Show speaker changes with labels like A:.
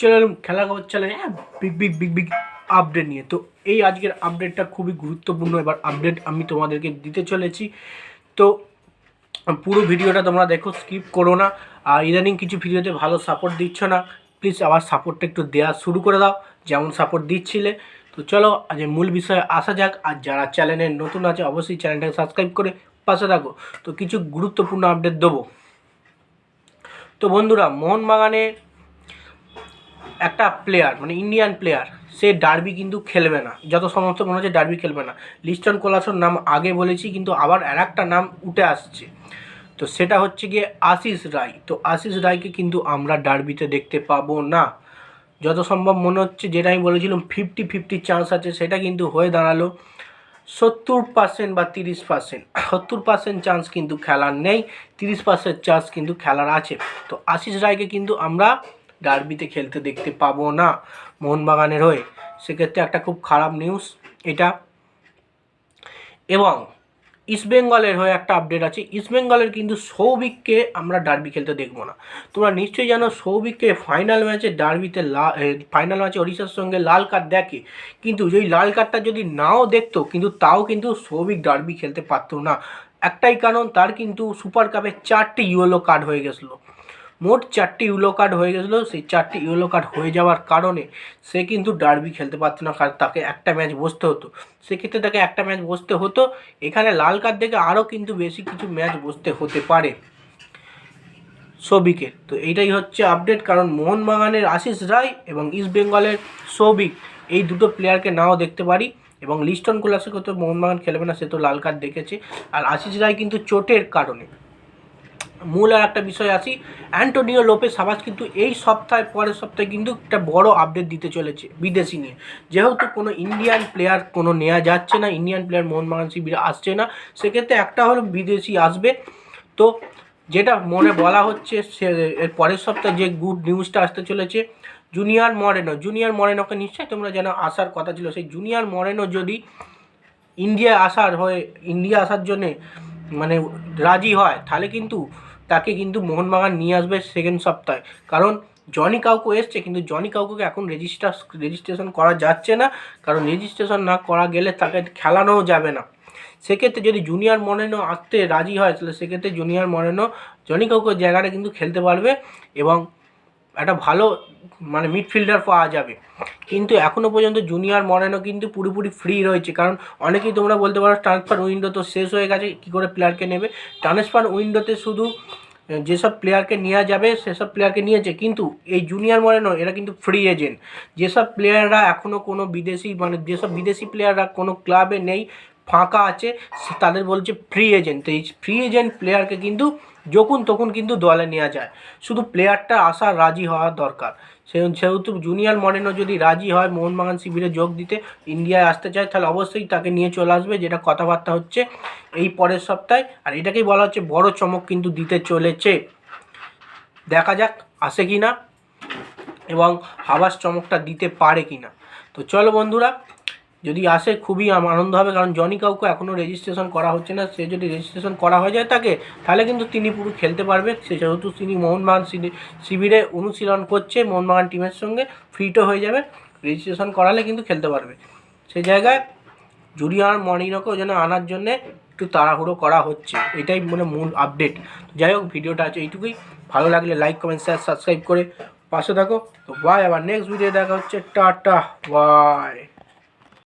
A: চলে খেলা খবর চলে হ্যাঁ big big big big update নিয়ে। তো এই আজকের আপডেটটা খুবই গুরুত্বপূর্ণ। এবার আপডেট আমি তোমাদেরকে দিতে চলেছি। তো পুরো ভিডিওটা তোমরা দেখো স্কিপ করো না। আর ইদানিং কিছু ভিডিওতে ভালো সাপোর্ট দিচ্ছ না। প্লিজ আবার সাপোর্টটা একটু দেওয়া শুরু করে দাও, যেমন সাপোর্ট দিচ্ছিলে। তো চলো, আজ মূল বিষয়ে আসা যাক। আর যারা চ্যানেলে নতুন আছে, অবশ্যই চ্যানেলটাকে সাবস্ক্রাইব করে পাশে থাকো। তো কিছু গুরুত্বপূর্ণ আপডেট দেবো। তো বন্ধুরা, মোহনবাগানে একটা প্লেয়ার মানে ইন্ডিয়ান প্লেয়ার সে ডার্বি কিন্তু খেলবে না। যত সমস্ত মনে হচ্ছে ডার্বি খেলবে না। লিস্টন কোলাসোর নাম আগে বলেছি, কিন্তু আবার আর একটা নাম উঠে আসছে। তো সেটা হচ্ছে গিয়ে আশিস রায় তো আশিস রায়কে কিন্তু আমরা ডার্বিতে দেখতে পাবো না। যত সম্ভব মনে হচ্ছে, যেটা আমি বলেছিলাম ফিফটি ফিফটি চান্স আছে, সেটা কিন্তু হয়ে দাঁড়াল। সত্তর পার্সেন্ট বা তিরিশ পার্সেন্ট সত্তর পার্সেন্ট চান্স কিন্তু খেলার নেই, তিরিশ পার্সেন্ট চান্স কিন্তু খেলার আছে। তো আশিস রায়কে কিন্তু আমরা ডার্বিতে খেলতে দেখতে পাবো না মোহনবাগানের হয়ে। সেক্ষেত্রে একটা খুব খারাপ নিউজ এটা। এবং ইস্টবেঙ্গলের হয়ে একটা আপডেট আছে। ইস্টবেঙ্গলের কিন্তু সৌভিককে আমরা ডার্বি খেলতে দেখব না। তোমরা নিশ্চয়ই জানো সৌভিককে ফাইনাল ম্যাচে ডার্বিতে লা ফাইনাল ম্যাচে ওড়িশার সঙ্গে লাল কার্ড দেখে। কিন্তু ওই লাল কার্ডটা যদি নাও দেখতো, কিন্তু তাও কিন্তু সৌভিক ডার্বি খেলতে পারতো না। একটাই কারণ, তার কিন্তু সুপার কাপে চারটি ইয়েলো কার্ড হয়ে গেছিল। মোট চারটি ইয়েলো কার্ড হয়ে গেছিল। সেই চারটি ইয়েলো কার্ড হয়ে যাওয়ার কারণে সে কিন্তু ডার্বি খেলতে পারতো না, কারণ তাকে একটা ম্যাচ বসতে হতো। সেক্ষেত্রে তাকে একটা ম্যাচ বসতে হতো। এখানে লাল কার্ড দেখে আরও কিন্তু বেশি কিছু ম্যাচ বসতে হতে পারে সৌভিকের। তো এইটাই হচ্ছে আপডেট কারণ মোহনবাগানের আশিস রায় এবং ইস্ট বেঙ্গলের সৌভিক এই দুটো প্লেয়ারকে নাও দেখতে পারি এবং লিস্টন কোলাসকে তো মোহনবাগান খেলবে না, সে তো লাল কার্ড দেখেছে। আর আশিস রায় কিন্তু চোটের কারণে। মূল আর একটা বিষয় আসি অ্যান্টোনিও লোপে সাবাস কিন্তু এই সপ্তাহে, পরের সপ্তাহে কিন্তু একটা বড় আপডেট দিতে চলেছে বিদেশি নিয়ে। যেহেতু কোনো ইন্ডিয়ান প্লেয়ার কোনো নেওয়া যাচ্ছে না ইন্ডিয়ান প্লেয়ার মোহনবাগান শিবিরে আসছে না, সেক্ষেত্রে একটা হলো বিদেশি আসবে। তো যেটা মনে বলা হচ্ছে, সে এর পরের সপ্তাহে যে গুড নিউজটা আসতে চলেছে জুনিয়র মরেনো জুনিয়র মরেনোকে নিশ্চয়ই তোমরা যেন আসার কথা ছিল, সেই জুনিয়র মরেনো যদি ইন্ডিয়া আসার হয়ে ইন্ডিয়া আসার জন্যে মানে রাজি হয়, তাহলে কিন্তু তাকে কিন্তু মোহনবাগান নিয়ে আসবে সেকেন্ড সপ্তাহে। কারণ জনি কাউকে এসছে, কিন্তু জনি কাউকুকে এখন রেজিস্টার রেজিস্ট্রেশন করা যাচ্ছে না। কারণ রেজিস্ট্রেশন না করা গেলে তাকে খেলানোও যাবে না। সেক্ষেত্রে যদি জুনিয়র মরেনও আঁকতে রাজি হয়, তাহলে সেক্ষেত্রে জুনিয়র মরেনও জনি কাউকে জায়গাটা কিন্তু খেলতে পারবে এবং একটা ভালো মানে মিডফিল্ডার পাওয়া যাবে। কিন্তু এখনও পর্যন্ত জুনিয়র মরেনো কিন্তু পুরোপুরি ফ্রি রয়েছে। কারণ অনেকেই তোমরা বলতে পারো ট্রান্সফার উইন্ডো তো শেষ হয়ে গেছে, কী করে প্লেয়ারকে নেবে? ট্রান্সফার উইন্ডোতে শুধু যেসব প্লেয়ারকে নেওয়া যাবে, সেসব প্লেয়ারকে নিয়েছে। কিন্তু এই জুনিয়র মরেনো এরা কিন্তু ফ্রি এজেন্ট যেসব প্লেয়াররা এখনও কোনো বিদেশি মানে যেসব বিদেশি প্লেয়াররা কোনো ক্লাবে নেই, ফাঁকা আছে তাদের বলছে ফ্রি এজেন্ট তো এই ফ্রি এজেন্ট প্লেয়ারকে কিন্তু যখন তখন কিন্তু দলে নেওয়া যায়। শুধু প্লেয়ারটা আসার রাজি হওয়ার দরকার। সেহেতু জুনিয়র মরেনো যদি রাজি হয়, মোহনবাগান শিবিরে যোগ দিতে ইন্ডিয়ায় আসতে চায়, তাহলে অবশ্যই তাকে নিয়ে চলে আসবে, যেটা কথাবার্তা হচ্ছে এই পরের সপ্তাহে। আর এটাকেই বলা হচ্ছে বড় চমক কিন্তু দিতে চলেছে। দেখা যাক, আসে কি না এবং হাবাস চমকটা দিতে পারে কি না তো চলো বন্ধুরা যদি আসে, খুবই আনন্দ হবে। কারণ জনি কাউকে এখনও রেজিস্ট্রেশন করা হচ্ছে না। সে যদি রেজিস্ট্রেশন করা হয়ে যায় তাকে, তাহলে কিন্তু তিনি পুরো খেলতে পারবে। সে যেহেতু তিনি মোহনবাগান শিবি- শিবিরে অনুশীলন করছে মোহনবাগান টিমের সঙ্গে ফিটও হয়ে যাবে। রেজিস্ট্রেশন করালে কিন্তু খেলতে পারবে। সেই জায়গায় জুনিয়র মর্নিংকে যেন আনার জন্যে একটু তাড়াহুড়ো করা হচ্ছে। এটাই মানে মূল আপডেট যাই হোক, ভিডিওটা আছে এইটুকুই। ভালো লাগলে লাইক কমেন্ট শেয়ার সাবস্ক্রাইব করে পাশে থাকো। তো বাই আবার নেক্সট ভিডিও দেখা হচ্ছে। Tata bye